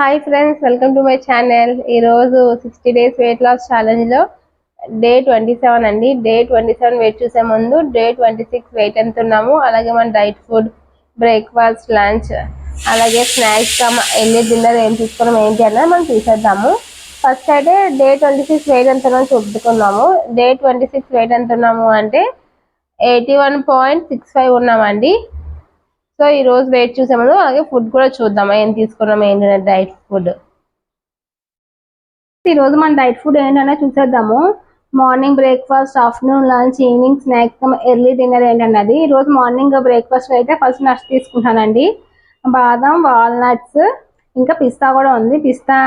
Hi friends welcome to my channel. ఈరోజు sixty days weight loss ఛాలెంజ్లో day twenty seven అండి. Day twenty seven weight చూసే ముందు day twenty six weight ఎంత ఉన్నాము అలాగే మన డైట్ ఫుడ్ బ్రేక్ఫాస్ట్ లంచ్ అలాగే స్నాక్స్ వెళ్ళి డిన్నర్ ఏం తీసుకున్నాం ఏంటి అన్నది మనం తీసేద్దాము ఫస్ట్ అయితే డే ట్వంటీ సిక్స్ వెయిట్ ఎంత ఉన్నామో చూపుకున్నాము డే ట్వంటీ సిక్స్ వెయిట్ ఎంత ఉన్నాము అంటే eighty one point six five ఉన్నామండి. సో ఈ రోజు వెయిట్ చూసే ముందు అలాగే ఫుడ్ కూడా చూద్దాం ఏం తీసుకున్నాం ఏంటంటే డైట్ ఫుడ్ ఈ రోజు మన డైట్ ఫుడ్ ఏంటనే చూసేద్దాము. Morning breakfast afternoon lunch evening snacks early dinner ఏంటన్నది. ఈ రోజు మార్నింగ్ బ్రేక్ఫాస్ట్ అయితే ఫస్ట్ నట్స్ తీసుకుంటానండి. బాదం వాల్నట్స్ ఇంకా పిస్తా కూడా ఉంది. పిస్తా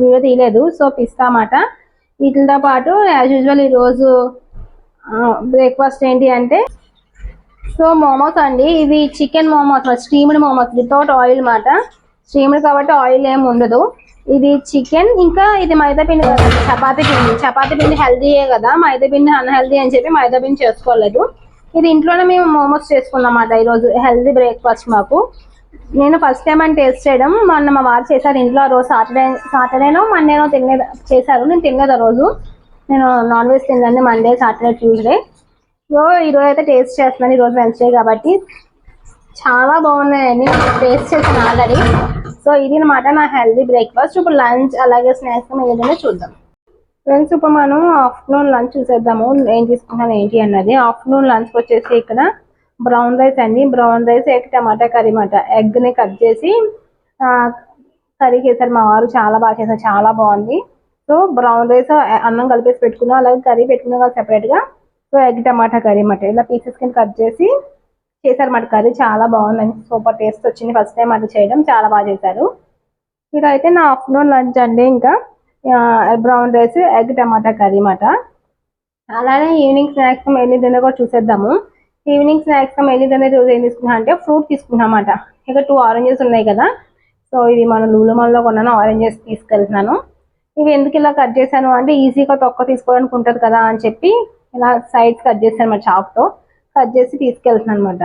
వీడియో తీయలేదు సో పిస్తా అన్నమాట. వీటితో పాటు యాజ్ యూజువల్ ఈరోజు బ్రేక్ఫాస్ట్ ఏంటి అంటే సో మోమోస్ అండి. ఇవి chicken momos steamed momos without oil మాట. స్టీమ్డ్ కాబట్టి ఆయిల్ ఏమి ఉండదు. ఇది చికెన్ ఇంకా ఇది మైదా పిండి కదా చపాతీ పిండి. చపాతీ పిండి హెల్దీయే కదా మైదా పిండి అన్హెల్దీ అని చెప్పి మైదా పిండి చేసుకోలేదు. ఇది ఇంట్లోనే మేము మోమోస్ చేసుకున్నాం అన్నమాట ఈరోజు హెల్దీ బ్రేక్ఫాస్ట్ మాకు. నేను ఫస్ట్ టైం అని టేస్ట్ చేయడం. మొన్న మా వారు చేశారు ఇంట్లో ఆ రోజు సాటర్డే సాటర్డేనో మండేనో తినలేదు చేశారు. నేను తినలేదు ఆ రోజు. నేను నాన్ వెజ్ తిన్నాను మండే సాటర్డే ట్యూస్డే సో ఈరోజు అయితే టేస్ట్ చేస్తున్నాను. ఈరోజు వెన్స్డే కాబట్టి చాలా బాగున్నాయండి. టేస్ట్ చేసాను ఆల్రెడీ. సో ఇది అనమాట నా హెల్దీ బ్రేక్ఫాస్ట్. ఇప్పుడు లంచ్ అలాగే స్నాక్స్ ఏదైనా చూద్దాం. ఫ్రెండ్స్ ఇప్పుడు మనం ఆఫ్టర్నూన్ లంచ్ చూసేద్దాము. ఏం తీసుకున్నాను ఏంటి అన్నది. ఆఫ్టర్నూన్ లంచ్ వచ్చేసి ఇక్కడ బ్రౌన్ రైస్ అండి. Brown rice egg tomato curry మాట ఎగ్ని కట్ చేసి కర్రీ చేశారు మా వారు. చాలా బాగా చేశారు. చాలా బాగుంది. సో బ్రౌన్ రైస్ అన్నం కలిపేసి పెట్టుకున్నాం. అలాగే కర్రీ పెట్టుకున్నాం కదా సెపరేట్గా సో ఎగ్ టమాటా కర్రీ అన్నమాట. ఇలా పీసెస్ కింద కట్ చేసి చేశారన్నమాట కర్రీ. చాలా బాగుందండి. సూపర్ టేస్ట్ వచ్చింది. ఫస్ట్ టైం అది చేయడం. చాలా బాగా చేశారు. ఇదైతే నా ఆఫ్టర్నూన్ లంచ్ అండి ఇంకా. Brown rice egg tomato curry అన్నమాట. అలానే ఈవినింగ్ స్నాక్స్ మెల్లి డిన్నర్ కూడా చూసేద్దాము. ఈవినింగ్ స్నాక్స్ మెల్లి డిన్నర్ రోజు ఏం తీసుకున్నా అంటే ఫ్రూట్ తీసుకున్నాం ఇక టూ ఆరెంజెస్ ఉన్నాయి కదా. సో ఇవి మన లూలుమల్లో కొన్నాను. ఆరెంజెస్ తీసుకెళ్తున్నాను. ఇవి ఎందుకు ఇలా కట్ చేశాను అంటే ఈజీగా తొక్క తీసుకోవడానికి ఉంటుంది కదా అని చెప్పి ఇలా సైడ్స్ కట్ చేశాను మా చాక్తో కట్ చేసి తీసుకెళ్తున్నాను అనమాట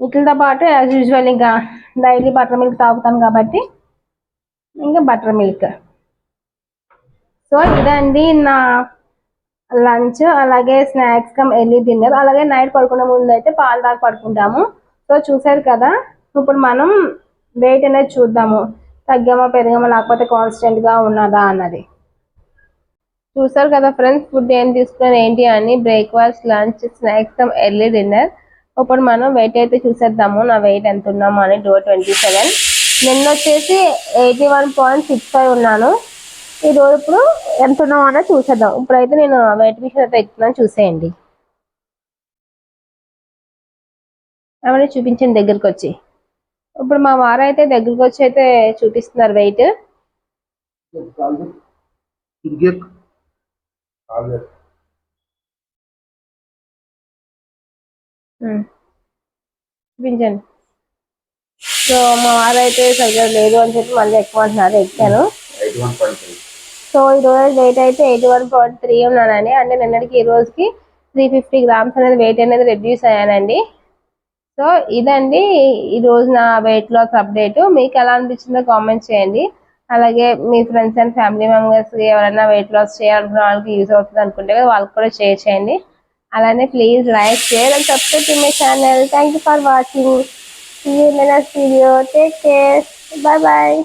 వీటితో పాటు యాజ్ యూజువల్ ఇంకా డైలీ బటర్ మిల్క్ తాగుతాను కాబట్టి ఇంకా బటర్ మిల్క్ సో ఇదండి నా లంచ్ అలాగే స్నాక్స్ కమ్ ఎర్లీ డిన్నర్ అలాగే నైట్ పడుకునే ముందు అయితే పాలు దాకా పడుకుంటాము. సో చూసారు కదా? ఇప్పుడు మనం వెయిట్ అనేది చూద్దాము. తగ్గామా పెరిగామా లేకపోతే కాన్స్టెంట్గా ఉన్నదా అన్నది. చూసారు కదా ఫ్రెండ్స్ ఫుడ్ ఏం తీసుకున్నాను ఏంటి అని breakfast lunch snacks early dinner. ఇప్పుడు మనం వెయిట్ అయితే చూసేద్దాము నా వెయిట్ ఎంత ఉన్నాము అని డో ట్వంటీ సెవెన్. నిన్న వచ్చేసి eighty one point six five ఉన్నాను. ఈ రోజు ఇప్పుడు ఎంత ఉన్నాము అనేది చూసేద్దాం. ఇప్పుడైతే నేను వెయిట్ మిషన్ అయితే ఎక్కుతున్నాను చూసేయండి. అవన్నీ చూపించండి దగ్గరికి వచ్చి. ఇప్పుడు మా వారు అయితే దగ్గరికి వచ్చి అయితే చూపిస్తున్నారు వెయిట్. చూపించండి. సో మా వారు అయితే సరిగ్గా లేదు అని చెప్పి మళ్ళీ ఎక్కువ అంటున్నారు ఎక్కాను. సో ఈ రోజు వెయిట్ అయితే ఎయిటీ వన్ పాయింట్ త్రీ ఉన్నానండి. అంటే నిన్నటికి ఈ రోజుకి త్రీ ఫిఫ్టీ గ్రామ్స్ అనేది వెయిట్ అనేది రెడ్యూస్ అయ్యానండి. సో ఇదండి ఈ రోజు నా వెయిట్ లాస్ అప్డేట్ మీకు ఎలా అనిపించిందో కామెంట్ చేయండి. అలాగే మీ ఫ్రెండ్స్ అండ్ ఫ్యామిలీ మెంబర్స్ ఎవరైనా వెయిట్ లాస్ చేయాలనుకున్న వాళ్ళకి యూజ్ అవుతుంది అనుకుంటే వాళ్ళకి కూడా షేర్ చేయండి. అలానే please like share and subscribe to my channel thank you for watching see you next video take care bye bye